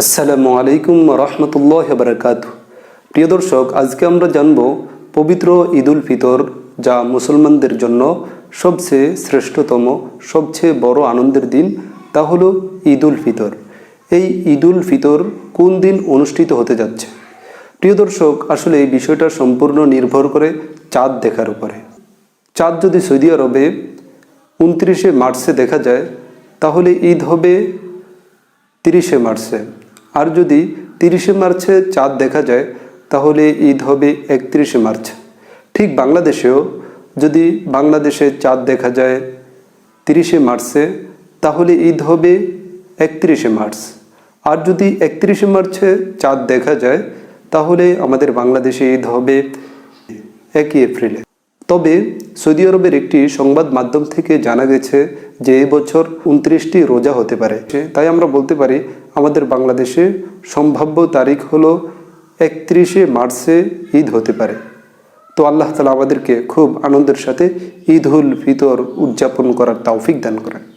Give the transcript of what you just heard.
আসসালামু আলাইকুম রহমতুল্লাহ বারকাত প্রিয় দর্শক, আজকে আমরা জানব পবিত্র ঈদুল ফিতর, যা মুসলমানদের জন্য সবচেয়ে শ্রেষ্ঠতম, সবচেয়ে বড় আনন্দের দিন, তা হলো ঈদুল ফিতর। এই ঈদুল ফিতর কোন দিন অনুষ্ঠিত হতে যাচ্ছে? প্রিয় দর্শক, আসলে এই বিষয়টা সম্পূর্ণ নির্ভর করে চাঁদ দেখার উপরে। চাঁদ যদি সৌদি আরবে উনত্রিশে মার্চে দেখা যায়, তাহলে ঈদ হবে তিরিশে মার্চে। আর যদি তিরিশে মার্চে চাঁদ দেখা যায়, তাহলে ঈদ হবে একত্রিশে মার্চ। ঠিক বাংলাদেশেও যদি বাংলাদেশে চাঁদ দেখা যায় তিরিশে মার্চে, তাহলে ঈদ হবে একত্রিশে মার্চ। আর যদি একত্রিশে মার্চে চাঁদ দেখা যায়, তাহলে আমাদের বাংলাদেশে ঈদ হবে একই এপ্রিলে। তবে সৌদি আরবের একটি সংবাদ মাধ্যম থেকে জানা গেছে যে বছর উনত্রিশটি রোজা হতে পারে। তাই আমরা বলতে পারি, আমাদের বাংলাদেশে সম্ভাব্য তারিখ হলো একত্রিশে মার্চে ঈদ হতে পারে। তো আল্লাহ তালা আমাদেরকে খুব আনন্দের সাথে ঈদ উল ফিতর উদযাপন করার তৌফিক দান করেন।